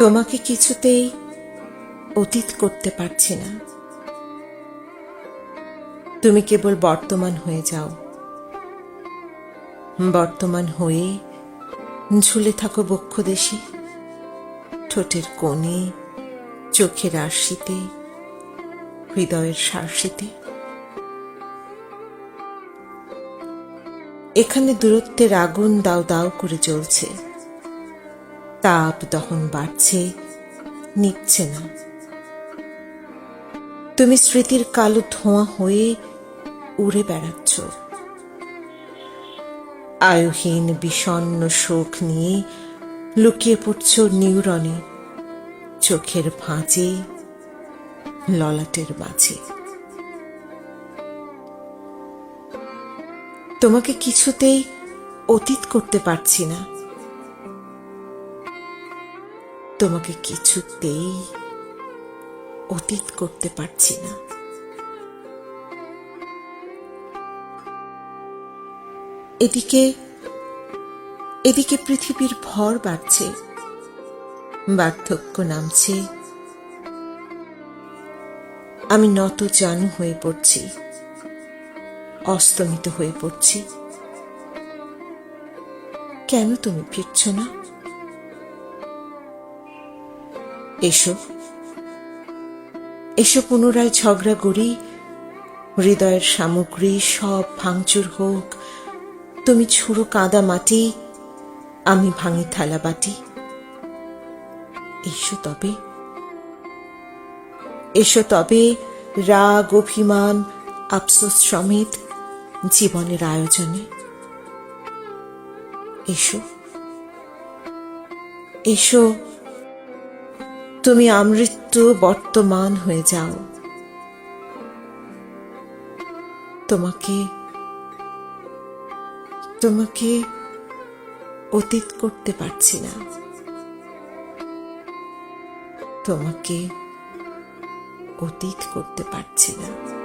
তোমাকে কিছুতেই অতীত করতে পারছি না। তুমি কেবল বর্তমান হয়ে যাও। বর্তমান হয়ে ঝুলে থাকো বক্ষদেশে, ঠোঁটের কোণে, চোখের আশিতে হৃদয়ের শার্সিতে এখানে দূরত্বের আগুন দাও দাও করে জ্বলছে। তাপ দহন বাড়ছে, নিচ্ছে না। তুমি স্মৃতির কালো ধোঁয়া হয়ে উড়ে বেড়াচ্ছ। আয়ুহীন বিষণ্ন শোক নিয়ে লুকিয়ে পড়ছ নিউরনে, চোখের ভাঁজে, ললাটের মাঝে। তোমাকে কিছুতেই অতীত করতে পারছি না। তোমাকে কিছুতেই অতীত করতে পারছি না। এদিকে এদিকে পৃথিবীর ভর বাড়ছে, বার্ধক্য নামছে। আমি নত জানু হয়ে পড়ছি, অস্তমিত হয়ে পড়ছি। কেন তুমি ফিরছ না? এসো। এসো পুনরায় ঝগড়া করি, হৃদয়ের সামগ্রী সব ভাঙচুর হোক। তুমি ছুড়ো কাদা মাটি, আমি ভাঙি থালা বাটি। এসো তবে। এসো তবে রাগ, অভিমান, আফসোস সমেত জীবনের আয়োজনে। এসো। এসো তুমি আমৃত্যু বর্তমান হয়ে যাও। তোমাকে তোমাকে অতীত করতে পারছি না। তোমাকে অতীত করতে পারছি না।